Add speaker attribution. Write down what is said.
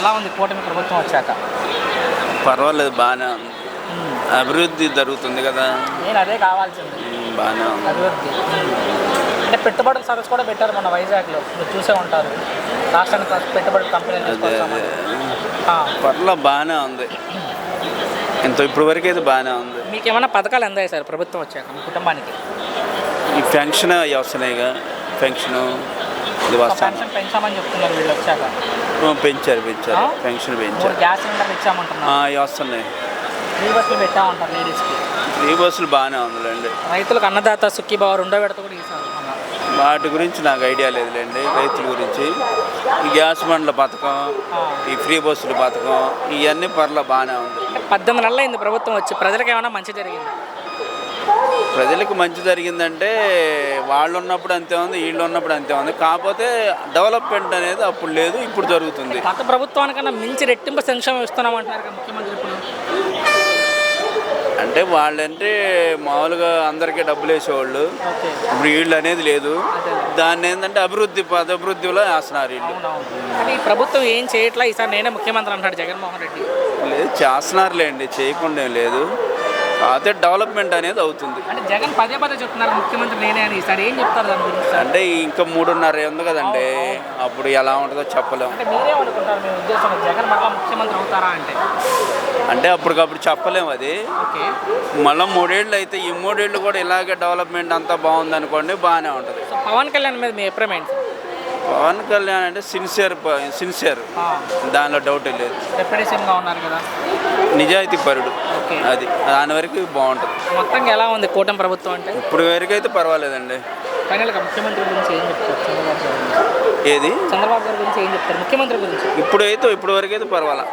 Speaker 1: ఎలా ఉంది కూటమి ప్రభుత్వం వచ్చాక?
Speaker 2: పర్వాలేదు బాగానే ఉంది. అభివృద్ధి జరుగుతుంది కదా.
Speaker 1: నేను అదే కావాల్సింది.
Speaker 2: బాగానే ఉంది.
Speaker 1: అభివృద్ధి. అంటే పెట్టుబడుల సదస్సు కూడా పెట్టారు మన వైజాగ్లో. మీరు చూసే ఉంటారు. రాష్ట్రానికి పెట్టుబడి కంపెనీలు తీసుకొస్తామని ఆ.
Speaker 2: పర్లా బాగానే ఉంది. ఇంత ఇప్పటి వరకు అయితే బాగానే ఉంది.
Speaker 1: మీకు ఏమైనా పథకాలు అందాయి సార్ ప్రభుత్వం వచ్చాక మీ కుటుంబానికి?
Speaker 2: ఈ పెన్షన్ వస్తున్నాయిగా. పెన్షన్ ఇది వస్తాను
Speaker 1: పెంచామని చెప్తున్నారు వీళ్ళు వచ్చాక.
Speaker 2: పెంచారు పెంచారు? పెన్షన్ పెంచారు.
Speaker 1: గ్యాస్ సిలిండర్లు ఇచ్చామంటున్నారు.
Speaker 2: వస్తున్నాయి.
Speaker 1: ఫ్రీ బస్సులు పెట్టామంటారు లేడీస్కి.
Speaker 2: ఫ్రీ బస్సులు బాగానే ఉందిలేండి.
Speaker 1: రైతులకు అన్నదాత సుఖీభావ రెండో విడత కూడా ఇస్తారు
Speaker 2: వాటి గురించి నాకు ఐడియా లేదులేండి రైతుల గురించి. ఈ గ్యాస్ బండ్ల పథకం ఈ ఫ్రీ బస్సుల పథకం ఇవన్నీ పర్లా బాగానే ఉంది.
Speaker 1: పద్దెనిమిది నెలలు అయింది ప్రభుత్వం వచ్చి ప్రజలకు ఏమైనా మంచి జరిగింది?
Speaker 2: ప్రజలకు మంచి జరిగిందంటే వాళ్ళు ఉన్నప్పుడు అంతే ఉంది వీళ్ళు ఉన్నప్పుడు అంతే ఉంది. కాకపోతే డెవలప్మెంట్ అనేది అప్పుడు లేదు ఇప్పుడు జరుగుతుంది.
Speaker 1: గత ప్రభుత్వానికన్నా మించి రెట్టింపు సంక్షేమం ఇస్తున్నామంటున్నారు కదా ముఖ్యమంత్రి ఇప్పుడు.
Speaker 2: అంటే వాళ్ళంటే మామూలుగా అందరికీ డబ్బులు వేసేవాళ్ళు. ఇప్పుడు వీళ్ళు అనేది లేదు. దాన్ని ఏంటంటే అభివృద్ధి పదభివృద్ధిలో వేస్తున్నారు వీళ్ళు.
Speaker 1: ఈ ప్రభుత్వం ఏం చేయట్లా? ఈసారి నేనే ముఖ్యమంత్రి అంటాడు జగన్మోహన్ రెడ్డి.
Speaker 2: లేదు చేస్తున్నారులేండి చేయకుండా లేదు. కాకపోతే డెవలప్మెంట్ అనేది అవుతుంది.
Speaker 1: అంటే జగన్ పదే పదే చెప్తున్నారు ముఖ్యమంత్రి నేనే అని. ఈసారి ఏం చెప్తారు దాని గురించి?
Speaker 2: అంటే ఇంకా మూడున్నర ఉంది కదండి. అప్పుడు ఎలా ఉంటుందో చెప్పలేము
Speaker 1: అంటే మీరేమనుకుంటారు మీ ఉద్దేశం జగన్ మళ్ళా ముఖ్యమంత్రి అవుతారా అంటే?
Speaker 2: అంటే అప్పటికప్పుడు చెప్పలేము అది.
Speaker 1: ఓకే.
Speaker 2: మళ్ళీ మూడేళ్ళు అయితే ఈ మూడేళ్ళు కూడా ఇలాగే డెవలప్మెంట్ అంతా బాగుంది అనుకోండి బాగానే ఉంటుంది.
Speaker 1: పవన్ కళ్యాణ్ మీద మీ అభిప్రాయం ఏంటి?
Speaker 2: పవన్ కళ్యాణ్ అంటే సిన్సియర్ సిన్సియర్. దానిలో డౌట్ లేదు.
Speaker 1: ఉన్నారు కదా?
Speaker 2: నిజాయితీ పరుడు. అది. దాని వరకు బాగుంటుంది.
Speaker 1: మొత్తంగా ఎలా ఉంది కూటమి ప్రభుత్వం అంటే?
Speaker 2: ఇప్పుడు వరకు అయితే పర్వాలేదండి.
Speaker 1: ఫైనల్గా ముఖ్యమంత్రి గురించి ఏం చెప్తారు చంద్రబాబు
Speaker 2: ఏది?
Speaker 1: చంద్రబాబు గారి గురించి ఏం చెప్తారు? ముఖ్యమంత్రి గురించి?
Speaker 2: ఇప్పుడు అయితే ఇప్పుడు వరకు అయితే పర్వాలా.